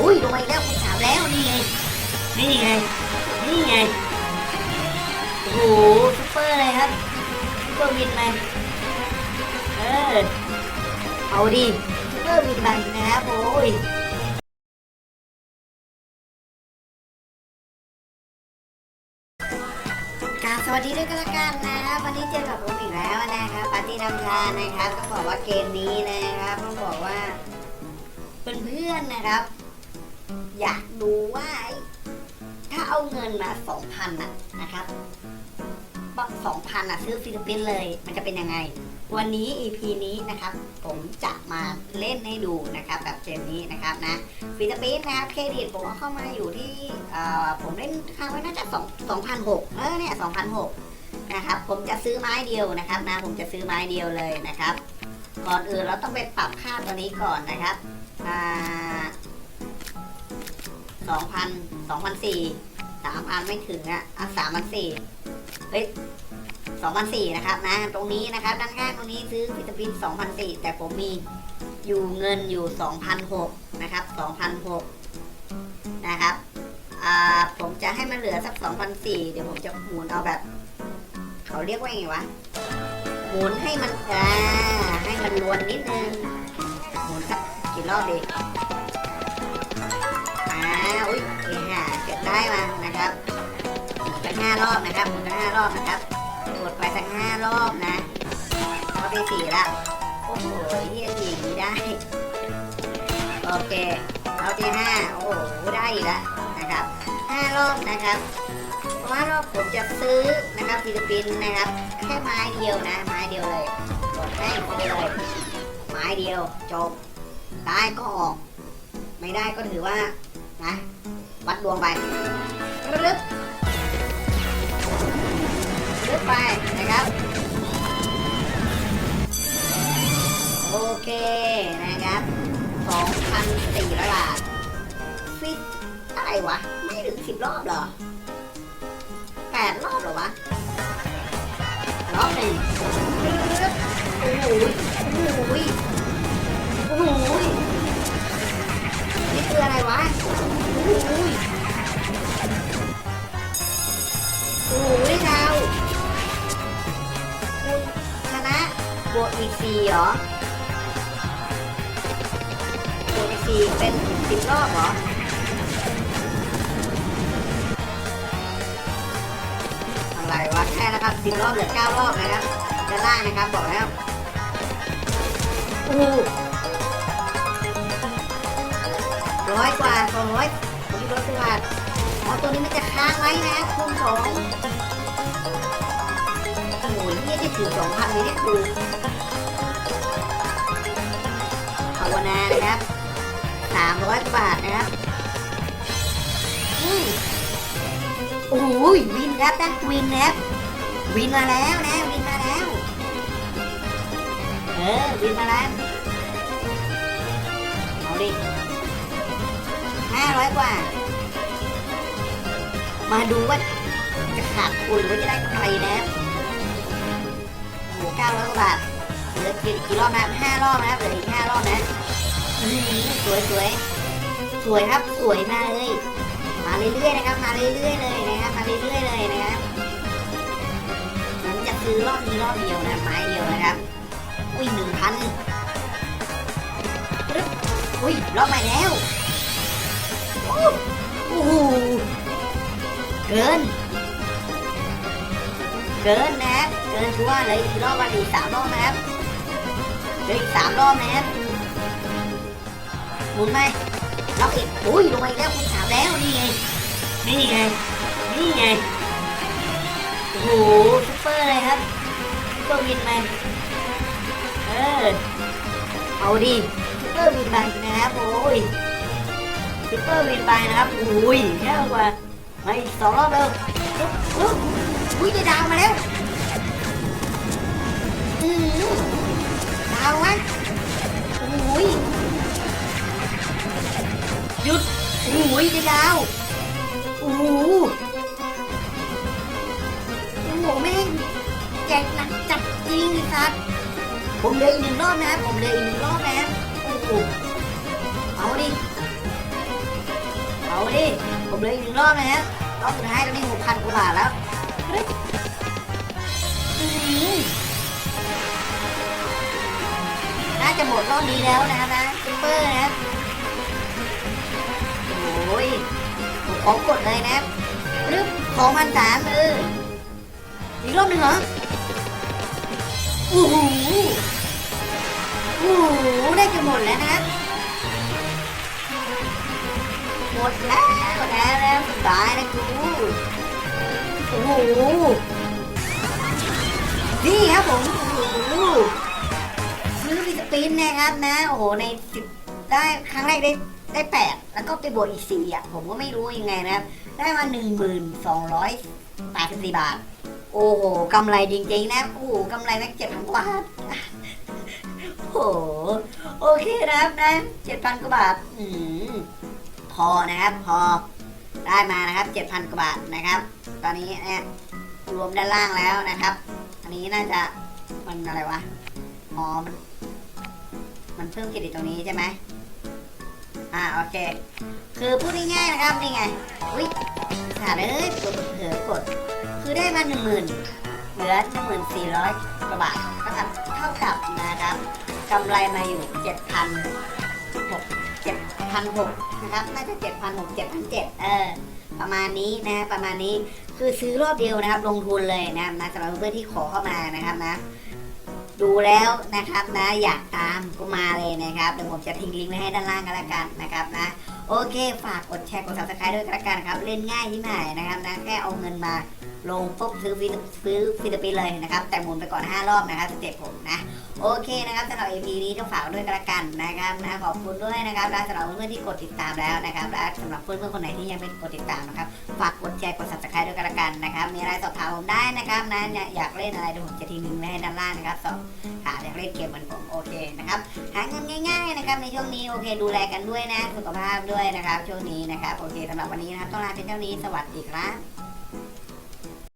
อุ้ยลงมาอีกแล้วคุณถามแล้วนี่ไง นี่ไง นี่ไง โอ้โหซุปเปอร์เลยครับซุปเปอร์วินไปเออ เอาดิซุปเปอร์วินไปนะครับโอ้ยกาบสวัสดีด้วยกันละกันนะครับวันนี้เจอกับผมอีกแล้วนะครับปาร์ตี้นำทานนะครับต้องบอกว่าเกมนี้นะครับต้องบอกว่าเพื่อนๆนะครับ อยากดูว่าถ้าเอาเงินมาสองพันน่ะนะครับบักสองพันอะซื้อฟิลิปปินส์เลย มันจะเป็นยังไง วันนี้ EP นี้นะครับ ผมจะมาเล่นให้ดูนะครับแบบเกมนี้นะครับนะฟิลิปปินส์นะครับเครดิตผมเอาเข้ามาอยู่ที่ผมเล่นค้างไว้น่าจะสองสองพันหกเออเนี่ยสองพันหกนะครับผมจะซื้อไม้เดียวนะครับนะผมจะซื้อไม้เดียวเลยนะครับ ก่อนอื่นเราต้องไปปรับค่าตัวนี้ก่อนนะครับอ่า สองพันสองพันสี่สามพันไม่ถึงอะอะสามพันสี่เฮ้ยสองพันสี่นะครับนะตรงนี้นะครับด้านข้างตรงนี้ซื้อฟิลิปปินสองพันสี่แต่ผมมีอยู่เงินอยู่2,006นหกนะครับ2,006นหกนะครับอ่าผมจะให้มันเหลือสัก2,004เดี๋ยวผมจะหมุนเอาแบบ เขาเรียกว่าไงวะหมุนให้มันอ่าให้มันวนนิดนึงหมุนสักกี่รอบดี อ่าอุ้ยเอ้ห่าเก็บได้มานะครับหมุนสักห้ารอบนะครับหมุนสักห้ารอบนะครับกดไปสักห้ารอบนะรอบที่สี่ละโอ้โหเฮียดีอย่างนี้ได้ โอเคเอาที่ห้าโอ้โหได้อีกล้วนะครับห้ารอบนะครับเพราะว่ารอบผมจะซื้อนะครับฟิลิปปินส์นะครับ แค่ไม้เดียวนะ ไม้เดียวเลยกดให้ไปเลยไม้เดียวจบได้ก็ออก ไม่ได้ก็ถือว่า นะ วัดดวงไปลึกลึกไปนะครับ โอเคนะครับ2,400บาทฟิตอะไรวะ ไม่ถึงสิบรอบหรอแปดรอบหรอวะ รอบหนึ่งโอ้โหโอ้โหโอ้โห คืออะไรวะโอ้โหโอ้โหดาคุณชนะบวกอีกสี่เหรอบวกอีกสี่เป็นสิบรอบเหรออะไรวะแค่นะครับสิบรอบเหลือเก้ารอบนะครับจะล่างนะครับบอกแล้วโอ้ ร้อยกว่าสองร้อยผมมีรถสิบบาทอ๋อตัวนี้มันจะค้างไว้นะคูณสองโอ้โหนี่จะถึงสองพันเลยเนี่ยครูภาวนานะครับสามร้อยบาทนะครับอืมโอ้ยวินครับนะวินนะครับวินมาแล้วนะวินมาแล้ว เออวินมาแล้วาร้อยกว่า มาดูว่าจะขาดทุนหรือว่าจะได้กำไรนะครับโอ้เก้าร้อยกว่าบาทเหลือกี่กี่รอบนะครับห้ารอบนะครับเหลืออีกห้ารอบนะสวยสวยสวยครับสวยมากเลย มาเรื่อยๆนะครับ มาเรื่อยๆเลยนะครับมาเรื่อยๆเลยนะครับผมจะซื้อรอบนี้รอบเดียวนะไม้เดียวนะครับ อุ้ยหนึ่งพันอุ้ยรอบใหม่แล้ว โอ้โหเกิน เกินนะครับเกินคือว่าเลยอีกรอบวันอีกสามรอบนะครับเหลืออีกสามรอบนะครับหมุนไหมล็อกอีกอุ้ยลงมาอีกแล้วคุณถามแล้วนี่ไงนี่ไงนี่ไงโอ้โหซุปเปอร์เลยครับซุปเปอร์วินไปเออเอาดิซุปเปอร์วินไปนะครับโอ้ย ซุปเปอร์วินไปนะครับ อุ้ยแย่กว่าไมาอีกสองรอบแล้วปุ๊บปุ๊บอุ้ยได้ดาวมาแล้วอืมดาววะโอ้ยหยุดโอ้โหได้ดาวโอ้โหโอ้โหแม่งแจกหนักจัดจริงไอ้สัสผมเหลืออีกหนึ่งรอบนะผมเหลืออีกหนึ่งรอบนะโอ้โหเอาดิ เอาดิผมเหลืออีกหนึ่งรอบนะฮะรอบสุดท้ายตอนนี้หกพันกว่าบาทแล้วน่าจะหมดรอบนี้แล้วนะนะซุปเปอร์นะโอ้ยผมขอกดเลยนะรับรึบสองพันสามเอออีกรอบหนึ่งเหรอโอ้โหโอ้โหได้จะหมดแล้วนะ มดแล้วแล้วแล้วสุดท้ายนะกูโอ้โหนี่ครับผมโอ้โหซื้อวิสปินนะครับนะ โอ้โหในสิได้ครั้งแรกได้ได้แปดแล้วก็ไปบวกอีกสี่อะผมก็ไม่รู้ยังไงนะครับ ได้มาหนึ่งหมื่นสองร้อยแปดสิบสี่บาท โอ้โหกำไรจริงๆนะโอ้โหกำไรแม็กเจ็ดพันกว่าบาทโอ้โหโอเคนะครับนะเจ็ดพันกว่าบาท อืม อนะครับพอได้มานะครับเจ็ดพันกว่าบาทนะครับ ตอนนี้เนี่ยรวมด้านล่างแล้วนะครับ อันนี้น่าจะมันอะไรวะอ๋อมันมันเพิ่มเครดิตตรงนี้ใช่ไหมอ่าโอเค คือพูดง่ายๆนะครับนี่ไงอุ้ยขาดเลยกดเผลอกด คือได้มาหนึ่งหมื่นเหลือหนึ่งหมื่นสี่ร้อยกว่าบาทก็เท่ากับนะครับกำไรมาอยู่เจ็ดพันหก พันหกนะครับ น่าจะเจ็ดพันหกเจ็ดพันเจ็ดเออ ประมาณนี้นะ ประมาณนี้ คือซื้อรอบเดียวนะครับ ลงทุนเลยนะนะสำหรับเพื่อนที่ขอเข้ามานะครับนะ ดูแล้วนะครับนะ อยากตามก็มาเลยนะครับ เดี๋ยวผมจะทิ้งลิงก์ไว้ให้ด้านล่างกันละกันนะครับนะ โอเค ฝากกดแชร์ กด subscribe ด้วยกันละกันะครับ เล่นง่ายที่ไหนนะครับนะ แค่เอาเงินมา ลงปุ๊บซื้อฟิลซื้อฟิลิปปินส์เลยนะครับ แต่หมุนไปก่อน 5 รอบนะครับสเต็ปผมนะ โอเคนะครับสำหรับ EP นี้ก็ฝากด้วยกันละกันนะครับนะขอบคุณด้วยนะครับและสำหรับเพื่อนๆที่กดติดตามแล้วนะครับและสำหรับเพื่อนๆคนไหนที่ยังไม่กดติดตามนะครับฝากกดแชร์กด subscribe ด้วยกันละกันนะครับ มีอะไรสอบถามผมได้นะครับนะอยากเล่นอะไรเดี๋ยวผมจะทิ้งลิงก์ไว้ให้ด้านล่างนะครับสอบถามอยากเล่นเกมเหมือนผมโอเคนะครับหาเงินง่ายๆนะครับในช่วงนี้โอเค ดูแลกันด้วยนะสุขภาพด้วยนะครับช่วงนี้นะครับโอเคสำหรับวันนี้นะครับต้องลาเป็นเท่านี้สวัสดีครับ